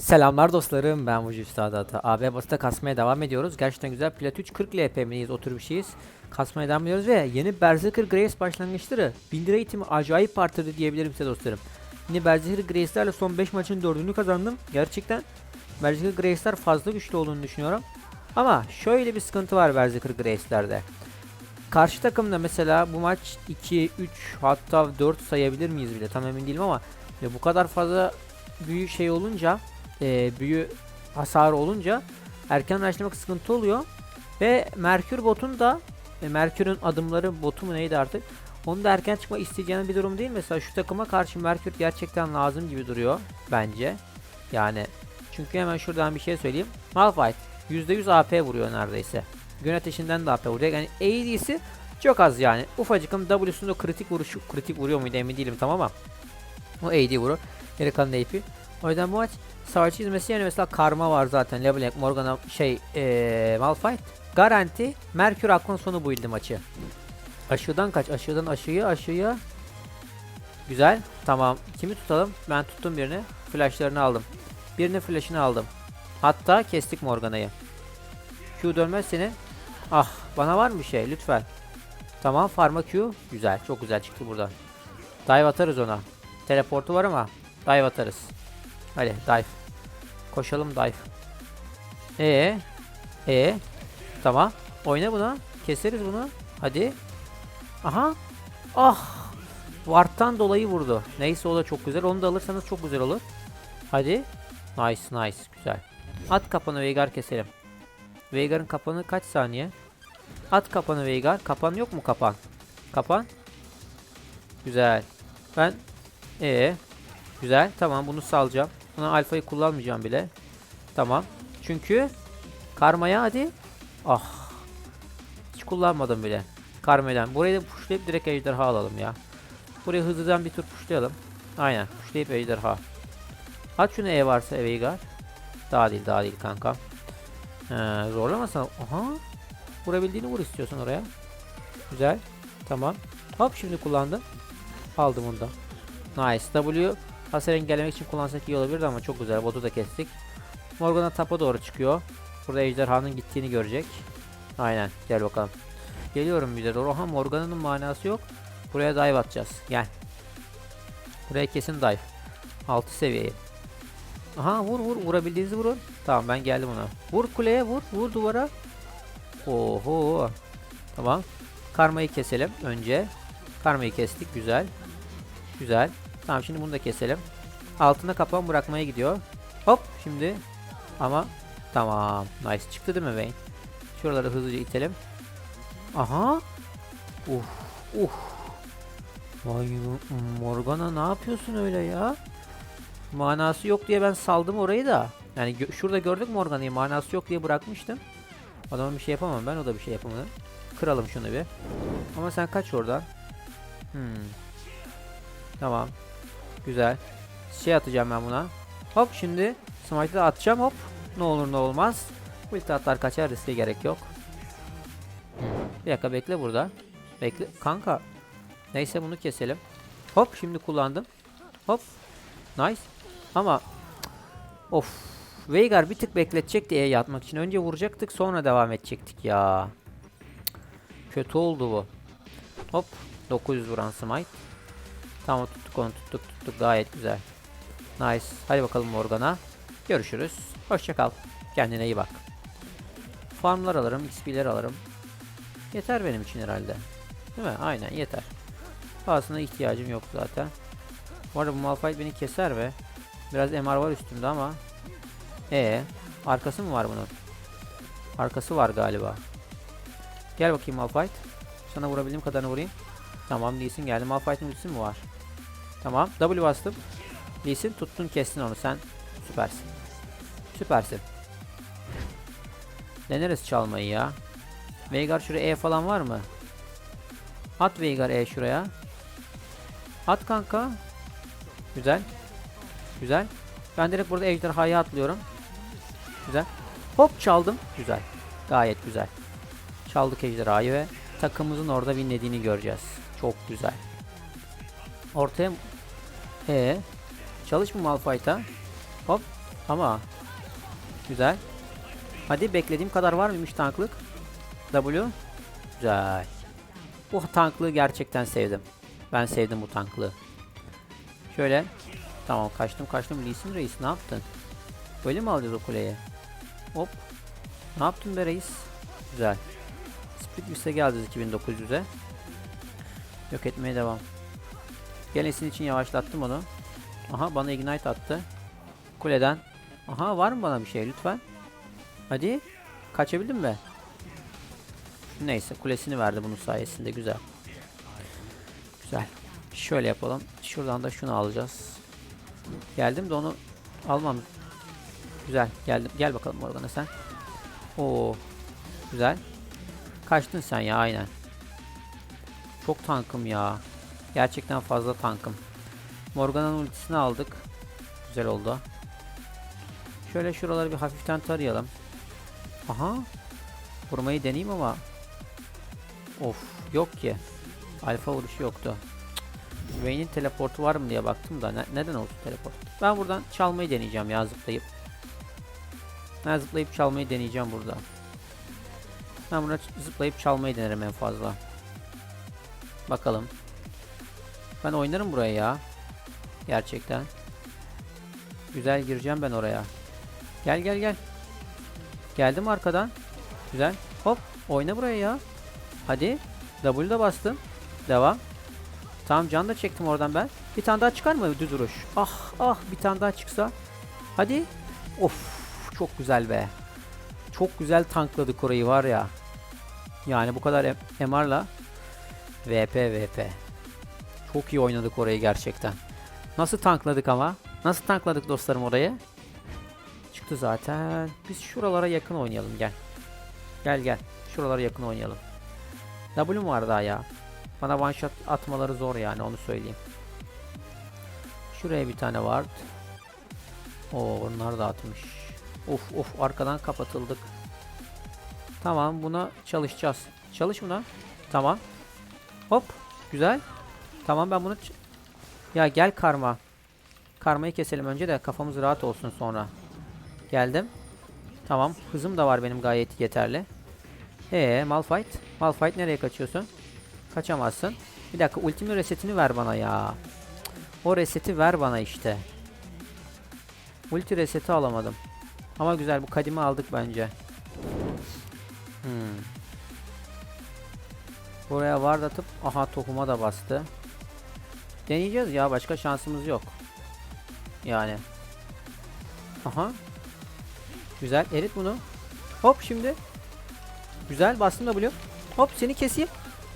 Selamlar dostlarım ben Vucu Üstadata. AB basıta kasmaya devam ediyoruz. Gerçekten güzel Plat 3 40 LP'miyiz otur bir şeyiz. Kasmaya devam ediyoruz ve yeni Berserker Grace başlangıçları 1000 lira eğitimi acayip arttırdı diyebilirim size dostlarım. Yine Berserker Grace'lerle son 5 maçın 4'ünü kazandım. Gerçekten Berserker Grace'ler fazla güçlü olduğunu düşünüyorum. Ama şöyle bir sıkıntı var Berserker Grace'lerde. Karşı takımda mesela bu maç 2, 3 hatta 4 sayabilir miyiz bile tam emin değilim ama ya bu kadar fazla büyük şey olunca e, büyü hasarı olunca erken başlamak sıkıntı oluyor. Ve Merkür botun da e, Merkür'ün adımları botu mu neydi artık onu da erken çıkma isteyeceğin bir durum değil. Mesela şu takıma karşı Merkür gerçekten lazım gibi duruyor bence. Yani çünkü hemen şuradan bir şey söyleyeyim. Malphite %100 AP vuruyor neredeyse. Gün ateşinden de AP vuruyor. Yani AD'si çok az yani. Ufacıkım W'sunda kritik vuruşu kritik vuruyor muydu emin değilim tamam ama. O AD vurur. Geri kalan AP. O yüzden bu maç savaş çizmesi yani mesela Karma var zaten. LeBlanc, Morgana şey ee, Malphite. Garanti Merkür aklın sonu bu maçı. Aşıdan kaç? Aşıdan aşıya aşıya. Güzel. Tamam. Kimi tutalım? Ben tuttum birini. Flashlarını aldım. Birinin flashını aldım. Hatta kestik Morgana'yı. Q dönmez senin. Ah bana var mı şey lütfen. Tamam Pharma Q. Güzel. Çok güzel çıktı buradan. Dive atarız ona. Teleportu var ama dive atarız. Hadi dive. Koşalım dive. E e tamam. Oyna buna. Keseriz bunu. Hadi. Aha. Ah. Ward'tan dolayı vurdu. Neyse o da çok güzel. Onu da alırsanız çok güzel olur. Hadi. Nice nice. Güzel. At kapanı Veigar keselim. Veigar'ın kapanı kaç saniye? At kapanı Veigar. Kapan yok mu kapan? Kapan. Güzel. Ben ee güzel. Tamam bunu salacağım. Buna alfayı kullanmayacağım bile. Tamam. Çünkü karmaya hadi. Ah. Hiç kullanmadım bile. Karmeden. Burayı da pushlayıp direkt ejderha alalım ya. Burayı hızlıdan bir tur pushlayalım. Aynen. Pushlayıp ejderha. At şunu E varsa Veigar. Daha değil daha değil kanka. Ee, zorlamasana. Aha. Vurabildiğini vur istiyorsan oraya. Güzel. Tamam. Hop şimdi kullandım. Aldım onu da. Nice. W hasar engellemek için kullansak iyi olabilirdi ama çok güzel. Botu da kestik. Morgana tapa doğru çıkıyor. Burada ejderhanın gittiğini görecek. Aynen. Gel bakalım. Geliyorum bir de doğru. Aha Morgana'nın manası yok. Buraya dive atacağız. Gel. Buraya kesin dive. 6 seviyeyi. Aha vur vur vurabildiğinizi vurun. Tamam ben geldim ona. Vur kuleye vur vur duvara. Oho. Tamam. Karmayı keselim önce. Karmayı kestik güzel. Güzel. Tamam şimdi bunu da keselim. Altına kapan bırakmaya gidiyor. Hop şimdi. Ama tamam. Nice çıktı değil mi Vayne? Şuraları hızlıca itelim. Aha. Uh. Uh. Vay Morgana ne yapıyorsun öyle ya? Manası yok diye ben saldım orayı da. Yani gö- şurada gördük Morgana'yı manası yok diye bırakmıştım. Adama bir şey yapamam ben o da bir şey yapamadı. Kıralım şunu bir. Ama sen kaç oradan. Hmm. Tamam. Güzel. Şey atacağım ben buna. Hop şimdi smite'ı da atacağım hop. Ne olur ne olmaz. Ulti atlar kaçar riske gerek yok. Bir dakika bekle burada. Bekle. Kanka. Neyse bunu keselim. Hop şimdi kullandım. Hop. Nice. Ama of. Veigar bir tık bekletecekti E'ye atmak için. Önce vuracaktık sonra devam edecektik ya. Kötü oldu bu. Hop. 900 vuran smite. Tamam tuttuk onu tuttuk tuttuk gayet güzel. Nice. Hadi bakalım Morgana. Görüşürüz. Hoşça kal. Kendine iyi bak. Farmlar alırım, XP'ler alırım. Yeter benim için herhalde. Değil mi? Aynen yeter. Aslında ihtiyacım yok zaten. Bu arada bu Malphite beni keser ve biraz MR var üstümde ama ee arkası mı var bunun? Arkası var galiba. Gel bakayım Malphite. Sana vurabildiğim kadarını vurayım. Tamam Lee Sin geldi. Malphite'ın ultisi mi var? Tamam. W bastım. Lee tuttun kestin onu sen. Süpersin. Süpersin. Deneriz çalmayı ya. Veigar şuraya E falan var mı? At Veigar E şuraya. At kanka. Güzel. Güzel. Ben direkt burada ejderhaya atlıyorum. Güzel. Hop çaldım. Güzel. Gayet güzel. Çaldık ejderhayı ve takımımızın orada winlediğini göreceğiz. Çok güzel. Ortaya e çalış mı Malphite'a? Hop. Ama güzel. Hadi beklediğim kadar var mıymış tanklık? W. Güzel. Bu tanklığı gerçekten sevdim. Ben sevdim bu tanklığı. Şöyle. Tamam kaçtım kaçtım. Lee Sin Reis ne yaptın? Böyle mi alacağız o kuleyi? Hop. Ne yaptın be reis? Güzel. Split Wiss'e geleceğiz 2900'e. Yok etmeye devam. Gelesin için yavaşlattım onu. Aha bana ignite attı. Kuleden. Aha var mı bana bir şey lütfen? Hadi. Kaçabildim mi? Neyse kulesini verdi bunun sayesinde güzel. Güzel. Şöyle yapalım. Şuradan da şunu alacağız. Geldim de onu almam. Güzel. Geldim. Gel bakalım Morgan'a sen. Oo. Güzel. Kaçtın sen ya aynen. Çok tankım ya. Gerçekten fazla tankım. Morgan'ın ultisini aldık. Güzel oldu. Şöyle şuraları bir hafiften tarayalım. Aha. Vurmayı deneyeyim ama. Of yok ki. Alfa vuruşu yoktu. Cık. Vayne'in teleportu var mı diye baktım da ne- neden olsun teleport? Ben buradan çalmayı deneyeceğim ya zıplayıp. Ben zıplayıp çalmayı deneyeceğim burada. Ben burada zıplayıp çalmayı denerim en fazla. Bakalım. Ben oynarım buraya ya. Gerçekten. Güzel gireceğim ben oraya. Gel gel gel. Geldim arkadan. Güzel. Hop. Oyna buraya ya. Hadi. W'da bastım. Devam. Tamam can da çektim oradan ben. Bir tane daha çıkar mı düz vuruş? Ah ah bir tane daha çıksa. Hadi. Of çok güzel be. Çok güzel tankladık orayı var ya. Yani bu kadar MR'la VP VP. Çok iyi oynadık orayı gerçekten. Nasıl tankladık ama? Nasıl tankladık dostlarım orayı? Çıktı zaten. Biz şuralara yakın oynayalım gel. Gel gel. Şuralara yakın oynayalım. W mu var daha ya? Bana one shot atmaları zor yani onu söyleyeyim. Şuraya bir tane var. Oo onlar da atmış. Of of arkadan kapatıldık. Tamam buna çalışacağız. Çalış buna. Tamam. Hop. Güzel. Tamam ben bunu... Ya gel karma. Karmayı keselim önce de kafamız rahat olsun sonra. Geldim. Tamam. Hızım da var benim gayet yeterli. Ee, Malphite. Malphite nereye kaçıyorsun? Kaçamazsın. Bir dakika ultimi resetini ver bana ya. O reseti ver bana işte. Ulti reseti alamadım. Ama güzel bu kadimi aldık bence. Hmm. Buraya ward atıp aha tohuma da bastı. Deneyeceğiz ya başka şansımız yok. Yani. Aha. Güzel erit bunu. Hop şimdi. Güzel bastım W. Hop seni keseyim.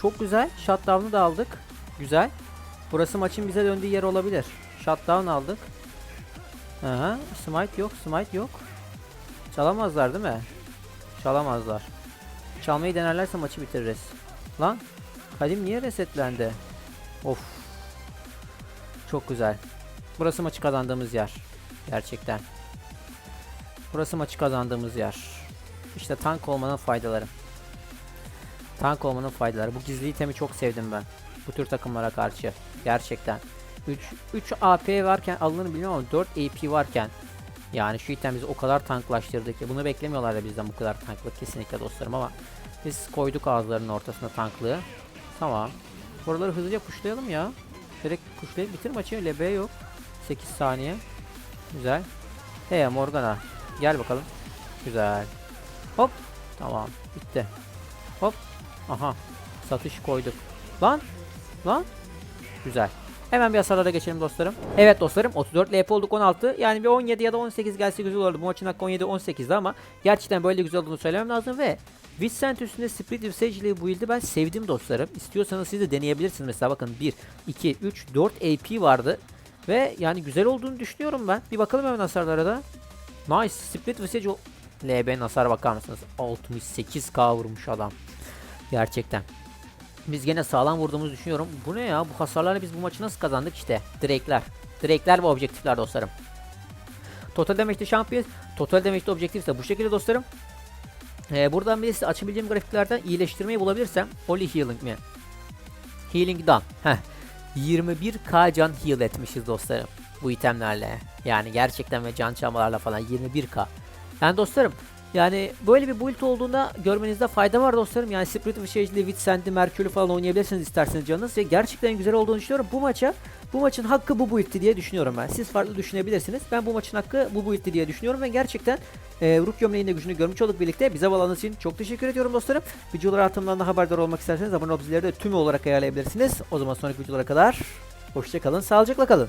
Çok güzel. Shutdown'u da aldık. Güzel. Burası maçın bize döndüğü yer olabilir. Shutdown aldık. Aha. Smite yok. Smite yok. Çalamazlar değil mi? Çalamazlar. Çalmayı denerlerse maçı bitiririz. Lan. Kadim niye resetlendi? Of. Çok güzel. Burası maçı kazandığımız yer. Gerçekten. Burası maçı kazandığımız yer. İşte tank olmanın faydaları. Tank olmanın faydaları. Bu gizli itemi çok sevdim ben. Bu tür takımlara karşı. Gerçekten. 3 3 AP varken alınır bilmiyorum ama 4 AP varken yani şu item bizi o kadar tanklaştırdı ki bunu beklemiyorlardı bizden bu kadar tanklık kesinlikle dostlarım ama biz koyduk ağızlarının ortasına tanklığı. Tamam. Buraları hızlıca pushlayalım ya. Direkt pushlayıp bitir maçı. LB yok. 8 saniye. Güzel. Hey Morgana. Gel bakalım. Güzel. Hop. Tamam. Bitti. Hop. Aha. Satış koyduk. Lan. Lan. Güzel. Hemen bir hasarlara geçelim dostlarım. Evet dostlarım 34 LP olduk 16. Yani bir 17 ya da 18 gelse güzel olurdu. Bu maçın hakkı 17-18'di ama gerçekten böyle güzel olduğunu söylemem lazım ve Vincent üstünde Split Visage'li bu build'i ben sevdim dostlarım. İstiyorsanız siz de deneyebilirsiniz. Mesela bakın 1, 2, 3, 4 AP vardı. Ve yani güzel olduğunu düşünüyorum ben. Bir bakalım hemen hasarlara da. Nice. Split Visage LB'nin hasar bakar mısınız? 68k vurmuş adam. Gerçekten. Biz gene sağlam vurduğumuzu düşünüyorum. Bu ne ya? Bu hasarlarla biz bu maçı nasıl kazandık işte? Drake'ler. Drake'ler ve objektifler dostlarım. Total damage'de şampiyon. Total damage'de objektif ise bu şekilde dostlarım. Ee, buradan bir de size açabileceğim grafiklerden iyileştirmeyi bulabilirsem. Holy Healing mi? Healing done. Heh. 21k can heal etmişiz dostlarım. Bu itemlerle. Yani gerçekten ve can çalmalarla falan 21k. Yani dostlarım yani böyle bir build olduğunda görmenizde fayda var dostlarım. Yani Spirit of Change'li, Witsend'i, Merkür'ü falan oynayabilirsiniz isterseniz canınız. Ve gerçekten güzel olduğunu düşünüyorum. Bu maça bu maçın hakkı bu build'ti diye düşünüyorum ben. Siz farklı düşünebilirsiniz. Ben bu maçın hakkı bu build'ti diye düşünüyorum ve gerçekten e, Rook gömleğinin de gücünü görmüş olduk birlikte. Bize bağlandığınız için çok teşekkür ediyorum dostlarım. Videolar atımdan da haberdar olmak isterseniz abone olup de tümü olarak ayarlayabilirsiniz. O zaman sonraki videolara kadar hoşçakalın, sağlıcakla kalın.